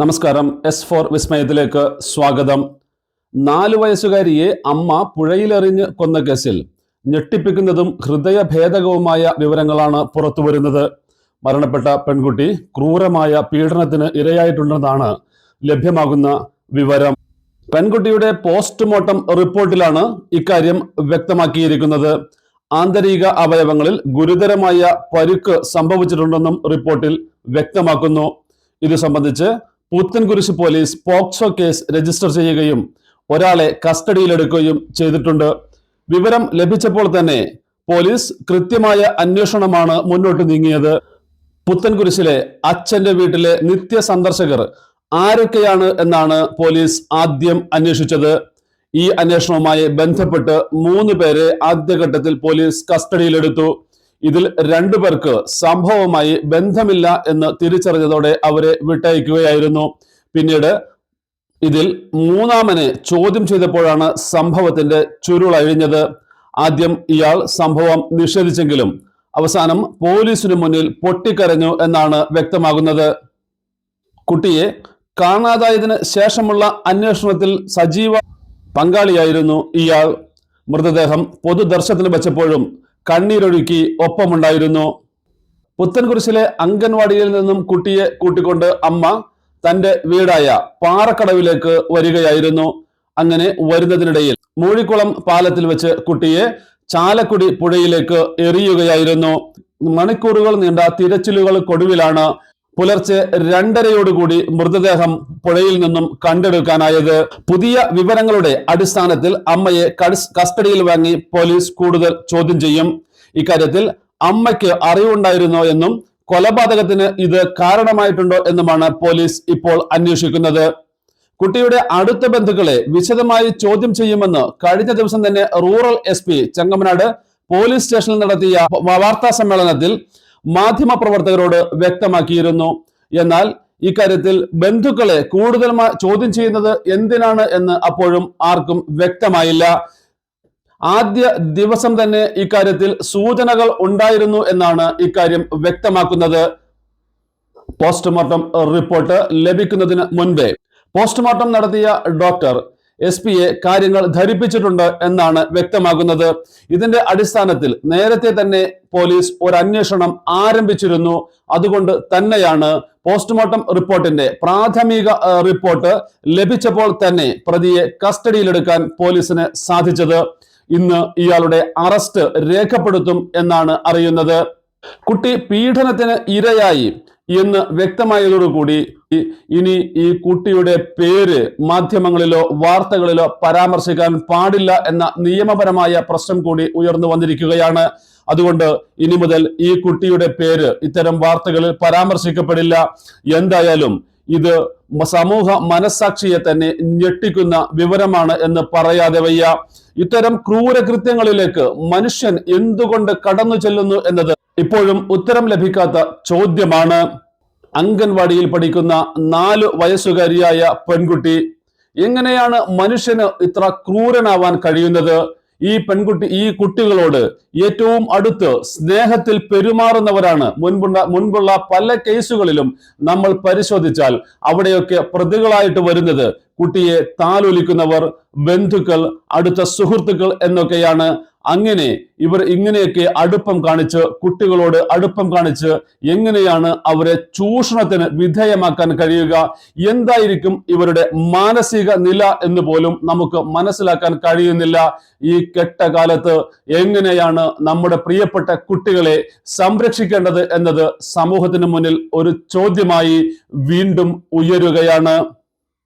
നമസ്കാരം. S four വിസ്മയത്തിലേക്ക് സ്വാഗതം. നാലു വയസ്സുകാരിയെ അമ്മ പുഴയിലെറിഞ്ഞ് കൊന്ന കേസിൽ ഞെട്ടിപ്പിക്കുന്നതും ഹൃദയഭേദകവുമായ വിവരങ്ങളാണ് പുറത്തുവരുന്നത് മരണപ്പെട്ട പെൺകുട്ടി ക്രൂരമായ പീഡനത്തിന് ഇരയായിട്ടുണ്ടെന്നാണ് ലഭ്യമാകുന്ന വിവരം. പെൺകുട്ടിയുടെ പോസ്റ്റ്മോർട്ടം റിപ്പോർട്ടിലാണ് ഇക്കാര്യം വ്യക്തമാക്കിയിരിക്കുന്നത്. ആന്തരിക അവയവങ്ങളിൽ ഗുരുതരമായ പരുക്ക് സംഭവിച്ചിട്ടുണ്ടെന്നും റിപ്പോർട്ടിൽ വ്യക്തമാക്കുന്നു. ഇത് സംബന്ധിച്ച് Puthenkurish police POCSO case register ചെയ്യുകയും ഒരാളെ കസ്റ്റഡിയിലെടുക്കുകയും ചെയ്തിട്ടുണ്ട്. വിവരം ലഭിച്ചപ്പോൾ തന്നെ പോലീസ് കൃത്യമായ അന്വേഷണമാണ് മുന്നോട്ട് നീങ്ങിയത്. പുത്തൻകുരിശിലെ അച്ഛന്റെ വീട്ടിലെ നിത്യ സന്ദർശകർ ആരൊക്കെയാണ് എന്നാണ് പോലീസ് ആദ്യം അന്വേഷിച്ചത്. ഈ അന്വേഷണവുമായി ബന്ധപ്പെട്ട് മൂന്ന് പേരെ ആദ്യഘട്ടത്തിൽ പോലീസ് കസ്റ്റഡിയിലെടുത്തു. ഇതിൽ രണ്ടു പേർക്ക് സംഭവവുമായി ബന്ധമില്ല എന്ന് തിരിച്ചറിഞ്ഞതോടെ അവരെ വിട്ടയക്കുകയായിരുന്നു. പിന്നീട് ഇതിൽ മൂന്നാമനെ ചോദ്യം ചെയ്തപ്പോഴാണ് സംഭവത്തിന്റെ ചുരുളഴിഞ്ഞത് ആദ്യം ഇയാൾ സംഭവം നിഷേധിച്ചെങ്കിലും അവസാനം പോലീസിനു മുന്നിൽ പൊട്ടിക്കരഞ്ഞു എന്നാണ് വ്യക്തമാകുന്നത്. കുട്ടിയെ കാണാതായതിന് ശേഷമുള്ള അന്വേഷണത്തിൽ സജീവ പങ്കാളിയായിരുന്നു ഇയാൾ. മൃതദേഹം പൊതുദർശനത്തിന് വെച്ചപ്പോഴും കണ്ണീരൊഴുക്കി ഒപ്പമുണ്ടായിരുന്നു. പുത്തൻകുരിശിലെ അംഗൻവാടിയിൽ നിന്നും കുട്ടിയെ കൂട്ടിക്കൊണ്ട് അമ്മ തന്റെ വീടായ പാറക്കടവിലേക്ക് വരികയായിരുന്നു. അങ്ങനെ വരുന്നതിനിടയിൽ മൂഴിക്കുളം പാലത്തിൽ വെച്ച് കുട്ടിയെ ചാലക്കുടി പുഴയിലേക്ക് എറിയുകയായിരുന്നു. മണിക്കൂറുകൾ നീണ്ട തിരച്ചിലുകൾക്കൊടുവിലാണ് പുലർച്ചെ രണ്ടരയോടുകൂടി മൃതദേഹം പുഴയിൽ നിന്നും കണ്ടെടുക്കാനായത്. പുതിയ വിവരങ്ങളുടെ അടിസ്ഥാനത്തിൽ അമ്മയെ കസ്റ്റഡിയിൽ വാങ്ങി പോലീസ് കൂടുതൽ ചോദ്യം ചെയ്യും. ഇക്കാര്യത്തിൽ അമ്മയ്ക്ക് അറിവുണ്ടായിരുന്നോ എന്നും കൊലപാതകത്തിന് ഇത് കാരണമായിട്ടുണ്ടോ എന്നുമാണ് പോലീസ് ഇപ്പോൾ അന്വേഷിക്കുന്നത്. കുട്ടിയുടെ അടുത്ത ബന്ധുക്കളെ വിശദമായി ചോദ്യം ചെയ്യുമെന്ന് കഴിഞ്ഞ ദിവസം തന്നെ rural S P Chengamanad police സ്റ്റേഷനിൽ നടത്തിയ വാർത്താ സമ്മേളനത്തിൽ മാധ്യമപ്രവർത്തകരോട് വ്യക്തമാക്കിയിരുന്നു. എന്നാൽ ഇക്കാര്യത്തിൽ ബന്ധുക്കളെ കൂടുതൽ ചോദ്യം ചെയ്യുന്നത് എന്തിനാണ് എന്ന് അപ്പോഴും ആർക്കും വ്യക്തമായില്ല. ആദ്യ ദിവസം തന്നെ ഇക്കാര്യത്തിൽ സൂചനകൾ ഉണ്ടായിരുന്നു എന്നാണ് ഇക്കാര്യം വ്യക്തമാക്കുന്നത്. പോസ്റ്റ്മോർട്ടം റിപ്പോർട്ട് ലഭിക്കുന്നതിന് മുൻപേ പോസ്റ്റ്മോർട്ടം നടത്തിയ ഡോക്ടർ എസ് പിയെ കാര്യങ്ങൾ ധരിപ്പിച്ചിട്ടുണ്ട് എന്നാണ് വ്യക്തമാകുന്നത്. ഇതിന്റെ അടിസ്ഥാനത്തിൽ നേരത്തെ തന്നെ പോലീസ് ഒരു അന്വേഷണം ആരംഭിച്ചിരുന്നു. അതുകൊണ്ട് തന്നെയാണ് പോസ്റ്റ്മോർട്ടം റിപ്പോർട്ടിന്റെ പ്രാഥമിക റിപ്പോർട്ട് ലഭിച്ചപ്പോൾ തന്നെ പ്രതിയെ കസ്റ്റഡിയിലെടുക്കാൻ പോലീസിന് സാധിച്ചത്. ഇന്ന് ഇയാളുടെ അറസ്റ്റ് രേഖപ്പെടുത്തും എന്നാണ് അറിയുന്നത്. കുട്ടി പീഡനത്തിന് ഇരയായി. എന്ന് വ്യക്തമായതോടുകൂടി ഇനി ഈ കുട്ടിയുടെ പേര് മാധ്യമങ്ങളിലോ വാർത്തകളിലോ പരാമർശിക്കാൻ പാടില്ല എന്ന നിയമപരമായ പ്രശ്നം കൂടി ഉയർന്നു വന്നിരിക്കുകയാണ്. അതുകൊണ്ട് ഇനി മുതൽ ഈ കുട്ടിയുടെ പേര് ഇത്തരം വാർത്തകളിൽ പരാമർശിക്കപ്പെടില്ല. എന്തായാലും ഇത് സമൂഹ മനസ്സാക്ഷിയെ തന്നെ ഞെട്ടിക്കുന്ന വിവരമാണ് എന്ന് പറയാതെ വയ്യ. ഇത്തരം ക്രൂരകൃത്യങ്ങളിലേക്ക് മനുഷ്യൻ എന്തുകൊണ്ട് കടന്നു ചെല്ലുന്നു എന്നത് ഇപ്പോഴും ഉത്തരം ലഭിക്കാത്ത ചോദ്യമാണ്. അംഗൻവാടിയിൽ പഠിക്കുന്ന നാല് വയസ്സുകാരിയായ പെൺകുട്ടി എങ്ങനെയാണ് മനുഷ്യന് ഇത്ര ക്രൂരനാവാൻ കഴിയുന്നത്? ഈ പെൺകുട്ടി ഈ കുട്ടികളോട് ഏറ്റവും അടുത്ത് സ്നേഹത്തിൽ പെരുമാറുന്നവരാണ്. മുൻപുള്ള മുൻപുള്ള പല കേസുകളിലും നമ്മൾ പരിശോധിച്ചാൽ അവിടെയൊക്കെ പ്രതികളായിട്ട് വരുന്നത് കുട്ടിയെ താലോലിക്കുന്നവർ ബന്ധുക്കൾ അടുത്ത സുഹൃത്തുക്കൾ എന്നൊക്കെയാണ് അങ്ങനെ ഇവർ ഇങ്ങനെയൊക്കെ അടുപ്പം കാണിച്ച് കുട്ടികളോട് അടുപ്പം കാണിച്ച് എങ്ങനെയാണ് അവരെ ചൂഷണത്തിന് വിധേയമാക്കാൻ കഴിയുക? എന്തായിരിക്കും ഇവരുടെ മാനസിക നില എന്ന് പോലും നമുക്ക് മനസ്സിലാക്കാൻ കഴിയുന്നില്ല. ഈ കെട്ട കാലത്ത് എങ്ങനെയാണ് നമ്മുടെ പ്രിയപ്പെട്ട കുട്ടികളെ സംരക്ഷിക്കേണ്ടത് എന്നത് സമൂഹത്തിന് മുന്നിൽ ഒരു ചോദ്യമായി വീണ്ടും ഉയരുകയാണ്.